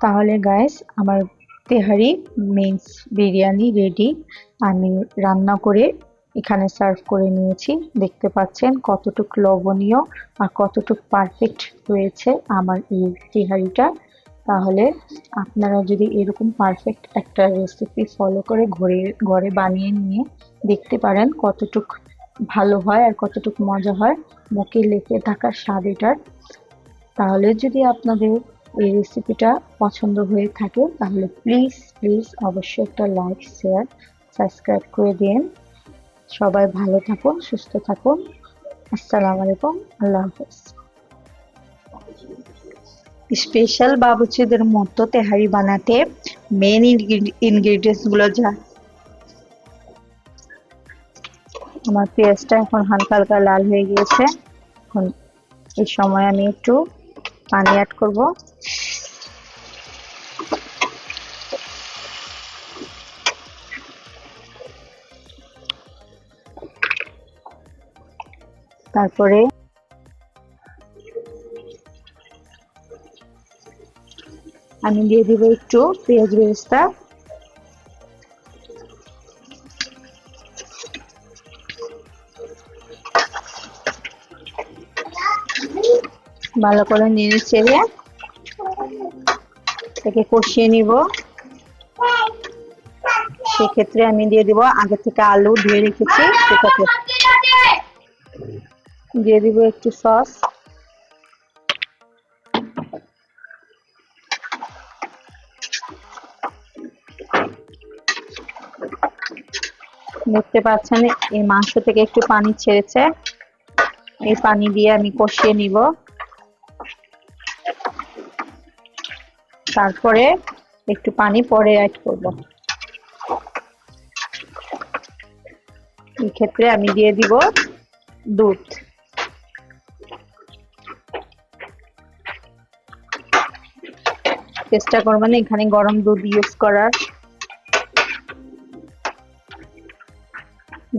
তাহলে গাইস আমার তেহারি means biryani ready আমি রান্না করে এখানে সার্ভ করে নিয়েছি। দেখতে পাচ্ছেন কতটুক লবণীয় আর কতটুক পারফেক্ট হয়েছে আমার এই তেহারিটা। তাহলে আপনারা যদি এরকম পারফেক্ট একটা রেসিপি ফলো করে ঘরে ঘরে বানিয়ে নিয়ে দেখতে পারেন কতটুক ভালো হয় আর কতটুক মজা হয়। মুখে লেগে থাকার স্বাদ এটার। তাহলে যদি আপনাদের এই রেসিপিটা পছন্দ হয়ে থাকে, তাহলে প্লিজ প্লিজ অবশ্যই একটা লাইক শেয়ার সাবস্ক্রাইব করে দিন। সবাই ভালো থাকুন, সুস্থ থাকুন। আসসালামু আলাইকুম, আল্লাহ হাফেজ। স্পেশাল বাবুচিদের মতো তেহারি বানাতে মেন ইনগ্রিডিয়েন্টসগুলো যা। আমার পেঁয়াজটা এখন হালকা হালকা লাল হয়ে গিয়েছে। এখন এই সময় আমি একটু পানি অ্যাড করব। তারপরে আমি দিয়ে দিব একটু পেঁয়াজ বেরেস্তা। ভালো করে নেড়ে ছেড়ে এটাকে কষিয়ে নিব। সেক্ষেত্রে আমি দিয়ে দিব, আগে থেকে আলু ধুয়ে রেখেছি, সেটাকে দিয়ে দিব একটু সস। দেখতে পাচ্ছেন, এই মাংস থেকে একটু পানি ছেড়েছে। এই পানি দিয়ে আমি কষিয়ে নিব। তারপরে একটু পানি পরে অ্যাড করব। এই ক্ষেত্রে আমি দিয়ে দিব দুধ। চেষ্টা করবেন এখানে গরম দুধ ইউজ করার।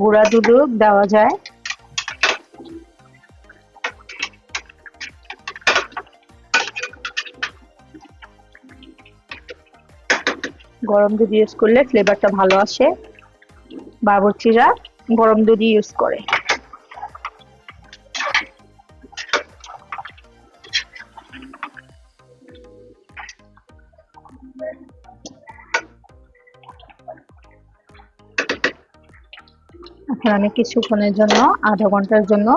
গুঁড়া দুধও দেওয়া যায়। গরম দুধ ইউজ করলে ফ্লেভারটা ভালো আসে। বাবুর্চিরা গরম দুধ ইউজ করে। এখন আমি কিছুক্ষণের জন্য, আধা ঘণ্টার জন্য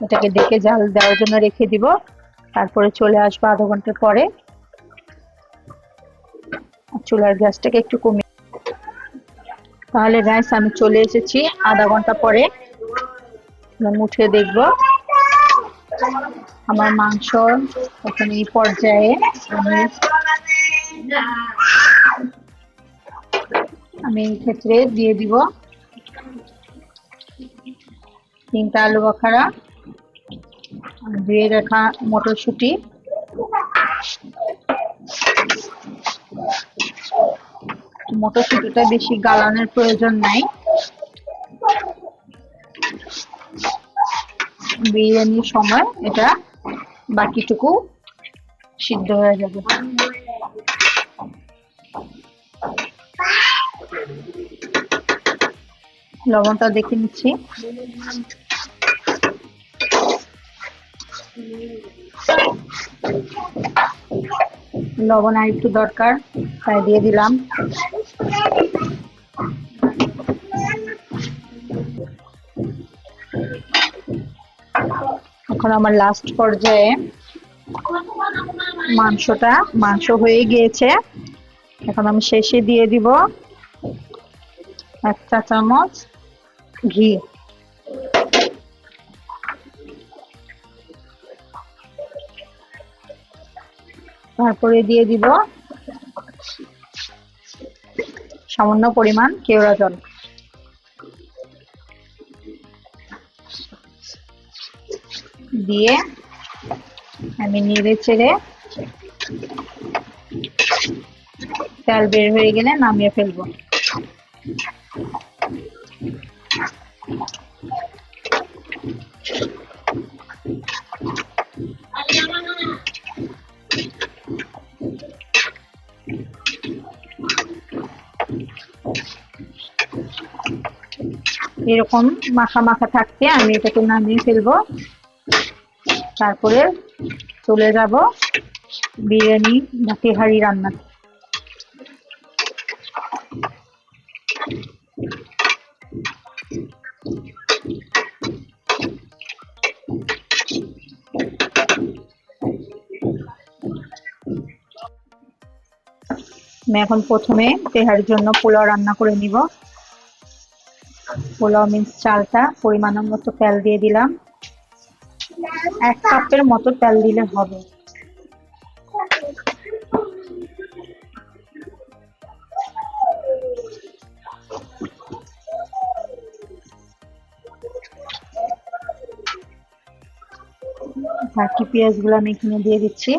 এটাকে ডেকে জাল দেওয়ার জন্য রেখে দিব। তারপরে চলে আসব আধা ঘণ্টার পরে। চুলার গ্যাসটাকে একটু কমিয়ে তাহলে গ্যাস আমি চলে এসেছি আধা ঘণ্টা পরে। উঠে দেখব। আমার মাংস এখন এই পর্যায়ে আমি আমি ক্ষেত্রে দিয়ে দিব। তিনটা আলু বখারা ধুয়ে রাখা মটরশুঁটি। মটরশুঁটিটা বেশি গালানোর প্রয়োজন নাই। বিরিয়ানির সময় এটা বাকিটুকু সিদ্ধ হয়ে যাবে। লবণটা দেখে নিচ্ছি। লবণ আর একটু দরকার, তাই দিয়ে দিলাম। এখন আমার লাস্ট পর্যায়ে মাংসটা, মাংস হয়ে গিয়েছে। এখন আমি শেষে দিয়ে দিব এক চা চামচ ঘি। তারপরে দিয়ে দিব সামান্য পরিমাণ কেওড়া জল। দিয়ে আমি নেড়ে চেড়ে তেল বের হয়ে গেলে নামিয়ে ফেলব। এরকম মাখা মাখা থাকতে আমি এটাকে নামিয়ে ফেলব। তারপরে চলে যাব বিরিয়ানি বা তেহারি রান্না। আমি এখন প্রথমে তেহারির জন্য পোলাও রান্না করে নিব। পোলাও মিন্স চালটা পরিমাণ মতো তেল দিয়ে দিলাম। এক কাপের মতো তেল দিলে হবে। বাকি পেঁয়াজগুলো আমি এখানে দিয়ে দিচ্ছি।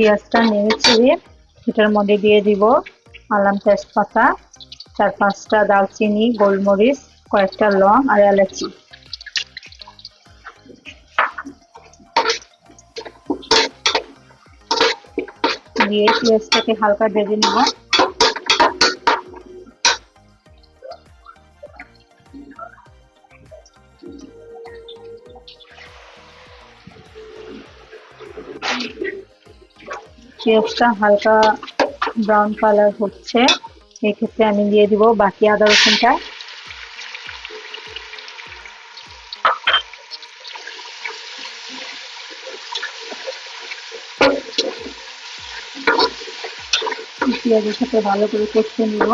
পেঁয়াজটা নেড়ে চেড়ে এটার মধ্যে দিয়ে দিব আলাম তেজপাতা, চার পাঁচটা দালচিনি গোলমরিচ, কয়েকটা লং আর এলাচি। দিয়ে পেঁয়াজটাকে হালকা ভেজে নিব। পেঁয়াজটা হালকা ব্রাউন কালার হচ্ছে, এক্ষেত্রে আমি দিয়ে দিব বাকি আদা রসুনটা। পেঁয়াজের সাথে ভালো করে কষতে নিব।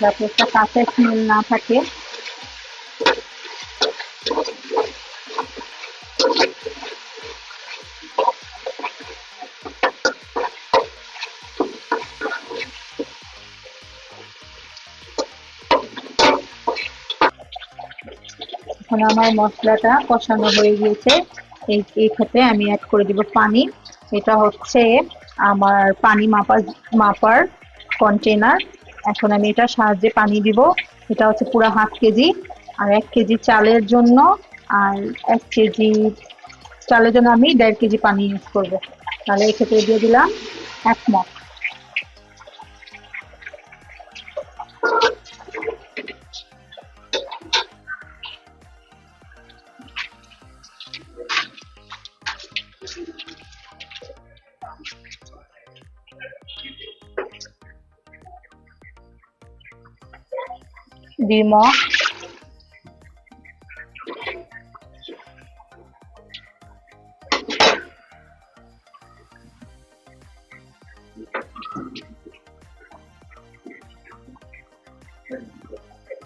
যাতে একটা কাঁচা স্মেল না থাকে। এখন আমার মশলাটা কষানো হয়ে গিয়েছে। এই এই ক্ষেত্রে আমি অ্যাড করে দিব পানি। এটা হচ্ছে আমার পানি মাপার মাপার কন্টেনার এখন আমি এটা সাহায্যে পানি দিব। এটা হচ্ছে পুরো হাফ কেজি। আর এক কেজি চালের জন্য, আর এক কেজি চালের জন্য আমি দেড় কেজি পানি ইউজ করব। তাহলে এক্ষেত্রে দিয়ে দিলাম এক মগ। দুই মগ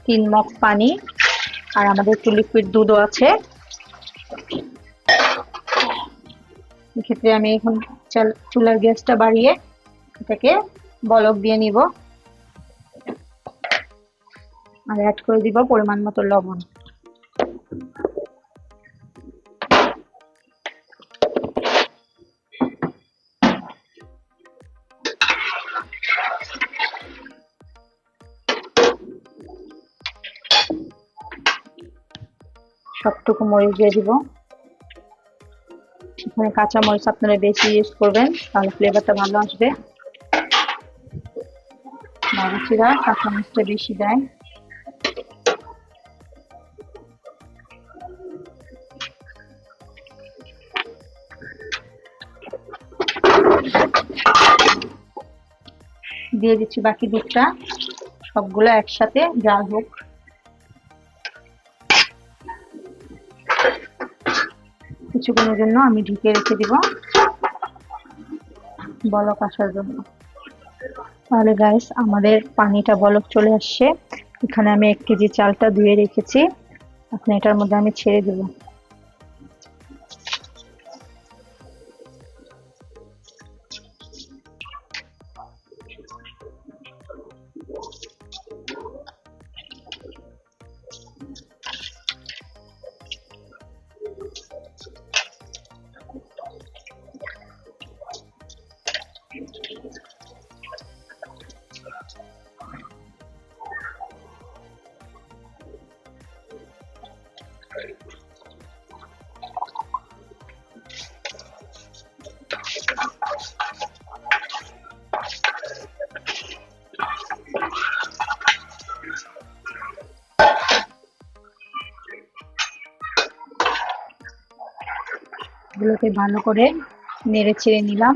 তিন মগ পানি, আর আমাদের একটু লিকুইড দুধও আছে। এক্ষেত্রে আমি এখন চাল চুলার গ্যাসটা বাড়িয়ে এটাকে বলক দিয়ে নিব। আর অ্যাড করে দিব পরিমাণ মতো লবণ। সবটুকু মরিচ দিয়ে দিব। এখানে কাঁচা মরিচ আপনারা বেশি ইউজ করবেন, তাহলে ফ্লেভারটা ভালো আসবে। বাবুচিরা কাঁচা মরিচটা বেশি দেয়। দিয়ে দিচ্ছি বাকি দুধটা। সবগুলো একসাথে জাল হোক। কিছুক্ষণের জন্য আমি ঢেকে রেখে দিব বলক আসার জন্য। তাহলে গাইস আমাদের পানিটা বলক চলে আসছে। এখানে আমি এক কেজি চালটা ধুয়ে রেখেছি। এখন এটার মধ্যে আমি ছেড়ে দেবো। এগুলোকে ভালো করে নেড়ে ছেড়ে নিলাম।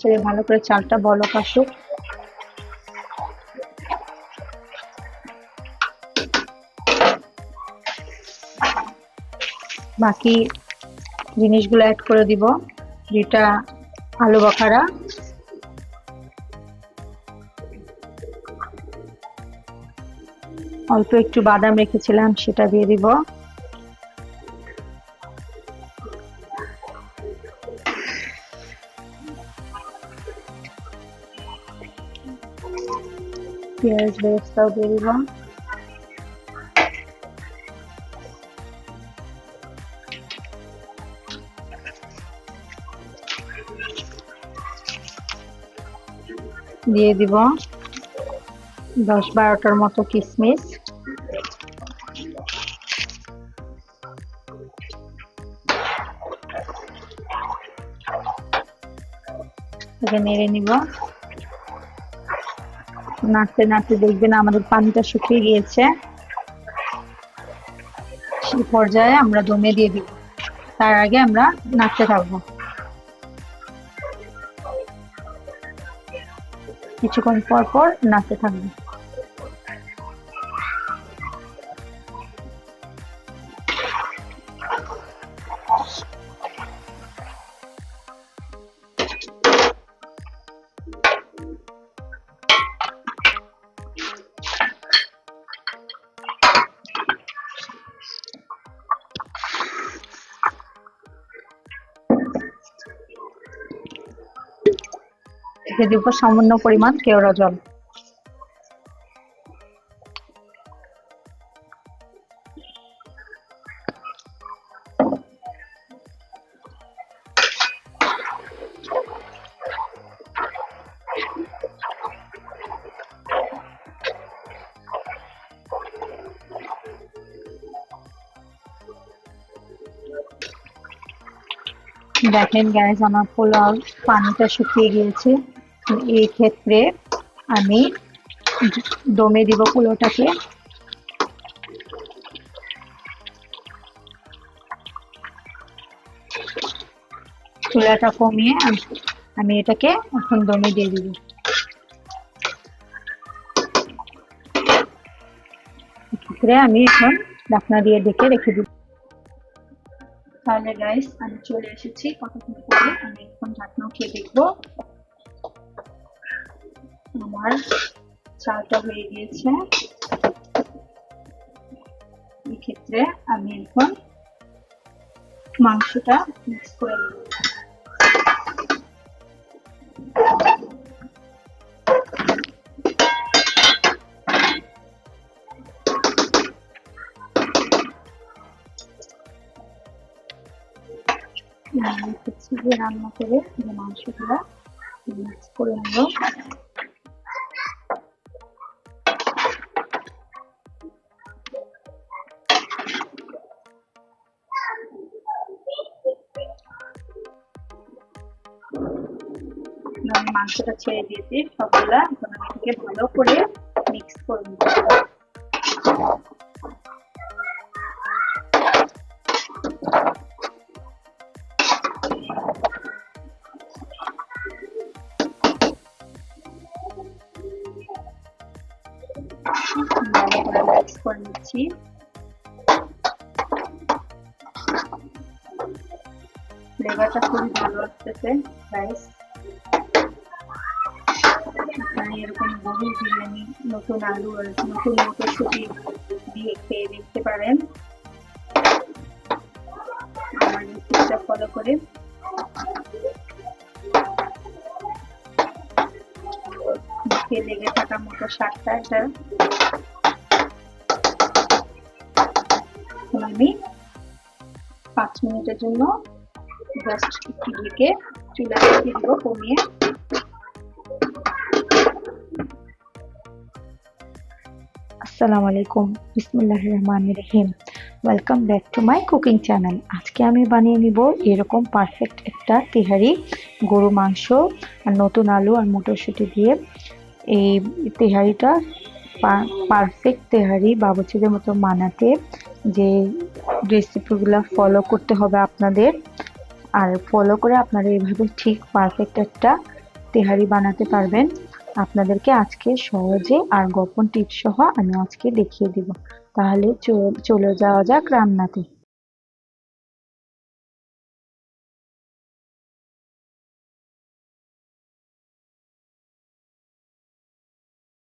ছেড়ে ভালো করে চালটা বলক আসুক। বাকি জিনিসগুলো অ্যাড করে দিব। যেটা আলু বখারা। অল্প একটু বাদাম রেখেছিলাম সেটা দিয়ে দিব। পেঁয়াজ বেরেস্তাও দিয়ে দিব। দিয়ে দিব দশ বারোটার মতো এটাকে নেড়ে নিব। নাড়তে নাড়তে দেখবেন আমাদের পানিটা শুকিয়ে গিয়েছে। সেই পর্যায়ে আমরা দমে দিয়ে দিব। তার আগে আমরা নাড়তে থাকব। কিছুক্ষণ পর পর নাড়তে থাকবে। দিয়ে দিব সামান্য পরিমাণ কেওড়া জল। দেখেন গ্যাস আমার পোলাও পানিটা শুকিয়ে গিয়েছে। এই ক্ষেত্রে আমি দমে দিব পোলাওটাকে চুলাটা কমিয়ে আমি এটাকে এখন দমে দিয়ে দিব। ক্ষেত্রে আমি এখন ঢাকনা দিয়ে ডেকে রেখে দিব। তাহলে গাইস আমি চলে এসেছি। কতক্ষণ আমি এখন ঢাকনা খেয়ে দেখব। আমার চালটা হয়ে গিয়েছে। এক্ষেত্রে আমি এখন মাংসটা মিক্স করে নেব। হচ্ছে যে রান্না করে যে মাংসগুলো মিক্স করে নেব। মাংসটা ছেড়ে দিয়েছি, সবগুলা এখন আমি এটাকে ভালো করে মিক্স করে করে নিচ্ছি। ফ্লেভারটা খুবই ভালো আসতেছে রাইস আপনারা এরকম গরু বিরিয়ানি নতুন আলু আর নতুন মটরশুটি দিয়ে খেয়ে দেখতে পারেন ফলো করে লেগে থাকা মতো শাকটা এটা আমি পাঁচ মিনিটের জন্য জাস্ট একটু ঢেকে চুলা রেখে দিব কমিয়ে। আসসালামু আলাইকুম। বিসমিল্লাহ রহমান রহিম। Welcome back to my cooking channel আজকে আমি বানিয়ে নিব এরকম পারফেক্ট একটা তেহারি গরু মাংস আর নতুন আলু আর মটরশুঁটি দিয়ে। এই তেহারিটা পারফেক্ট তেহারি বাবুচিদের মতো বানাতে যে রেসিপিগুলো ফলো করতে হবে আপনাদের। আর ফলো করে আপনারা এইভাবে ঠিক পারফেক্ট একটা তেহারি বানাতে পারবেন। আপনাদেরকে আজকে সহজে আর গোপন টিপস সহ আমি আজকে দেখিয়ে দিব। তাহলে চলে যাওয়া যাক রান্নাতে।